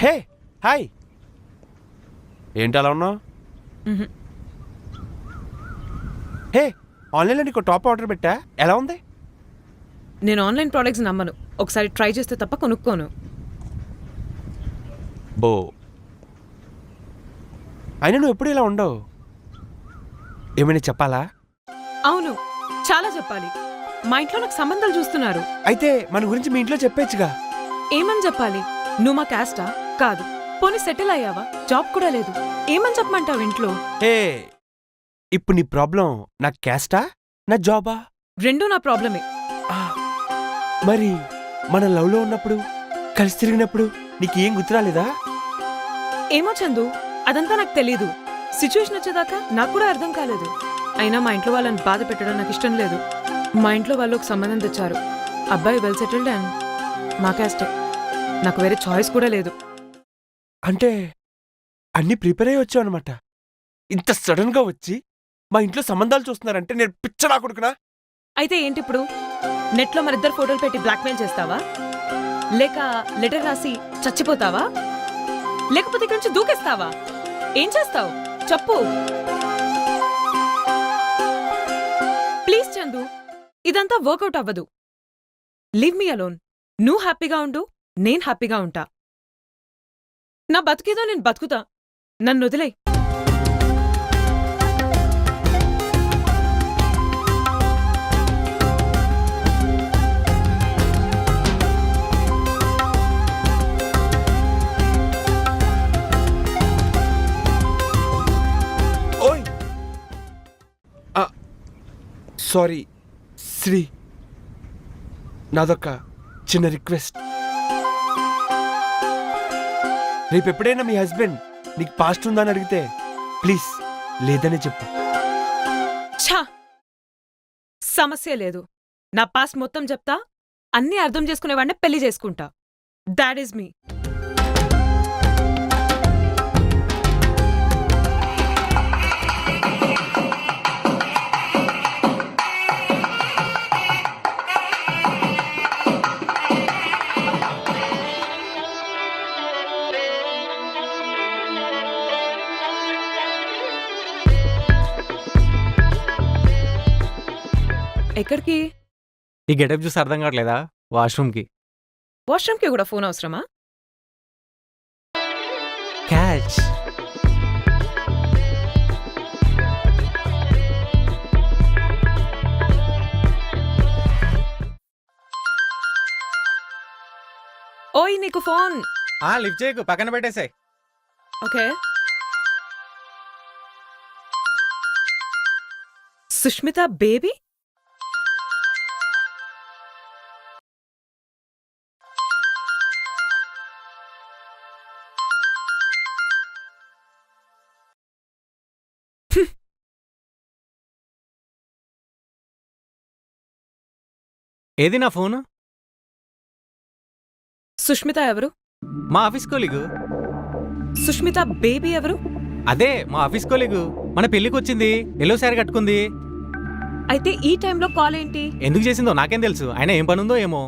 Hey hi. ఏంటి అలా ఉన్నావు. హే ఆన్లైన్లో నీకు టాప్ ఆర్డర్ పెట్టా? ఎలా ఉంది? నేను ఆన్లైన్ ప్రోడక్ట్స్ నమ్మను. ఒకసారి ట్రై చేస్తే తప్ప కొనుక్కోను. బో. అయినా నువ్వు ఎప్పుడు ఇలా ఉండవు? ఏమైనా చెప్పాలా? అవును చాలా చెప్పాలి. మా ఇంట్లో నాకు సంబంధాలు చూస్తున్నారు. అయితే మన గురించి మీ ఇంట్లో చెప్పేచ్చుగా. ఏమని చెప్పాలి? నువ్వు మా క్యాస్టా? కాదు. పోనీ సెటిల్ అయ్యావా? జాబ్ కూడా లేదు. ఏమని చెప్పమంటావు ఇంట్లో? హే ఇప్పుడు నీ ప్రాబ్లం నా క్యాస్టా? నా జాబా? రెండూ నా ప్రాబ్లమే. ఆ, మరి మన లవ్లో ఉన్నప్పుడు కలిసి తిరిగినప్పుడు నీకు ఏం గుర్తురాలేదా ఏమో చందు అదంతా నాకు తెలీదు. సిచ్యువేషన్ వచ్చేదాకా నాకు కూడా అర్థం కాలేదు. అయినా మా ఇంట్లో వాళ్ళని బాధ పెట్టడం నాకు ఇష్టం లేదు. మా ఇంట్లో వాళ్ళు ఒక సంబంధం తెచ్చారు. అబ్బాయి వెల్ సెటిల్డ్ అండ్ మా క్యాస్టే. నాకు వేరే చాయిస్ కూడా లేదు. అంటే అన్ని ప్రిపేర్ అయ్యి వచ్చావు అనమాట ఇంత సడన్గా వచ్చి మా ఇంట్లో సంబంధాలు చూస్తున్నారంటే నేను పిచ్చడా కొడుకునా? అయితే ఏంటి ఇప్పుడు? నెట్లో మరిద్దరు ఫోటోలు పెట్టి బ్లాక్మెయిల్ చేస్తావా? లేక లెటర్ రాసి చచ్చిపోతావా? లేకపోతే ఇక్కడి నుంచి దూకేస్తావా? ఏం చేస్తావు? చెప్పు. ప్లీజ్ చందు ఇదంతా వర్కౌట్ అవ్వదు. Leave me alone. నువ్వు హ్యాపీగా ఉండు నేను హ్యాపీగా ఉంటా. నా బతికేదో నేను బతుకుతా. నన్ను వదిలే సారీ శ్రీ. నాదొక చిన్న రిక్వెస్ట్. రేపు ఎప్పుడైనా మీ హస్బెండ్ నీకు పాస్ట్ ఉందని అడిగితే ప్లీజ్ లేదని చెప్పు. ఛా! సమస్య లేదు. నా పాస్ మొత్తం చెప్తా అన్నీ అర్థం చేసుకునేవాడిని పెళ్ళి చేసుకుంటా. దాట్ ఈస్ మీ ఎక్కడికి? ఈ గెటప్ చూసి అర్థం కావట్లేదా? వాష్రూమ్కి. వాష్రూమ్కి కూడా ఫోన్ అవసరమా? క్యాచ్. ఓయ్ నీకు ఫోన్. లిఫ్ట్ చేయకు పక్కన పెట్టేసాయి. ఓకే. సుష్మిత బేబీ? ఏది నా ఫోన్? సుష్మిత ఎవరు? మా ఆఫీస్ కోలీగు. సుష్మిత బేబీ ఎవరు? అదే మా ఆఫీస్ కోలీగు. మన పెళ్ళికి వచ్చింది ఎల్లో శారీ కట్టుకుంది. అయితే ఈ టైంలో కాల్ ఏంటి? ఎందుకు చేసిందో నాకేం తెలుసు. ఆయన ఏం పని ఉందో ఏమో.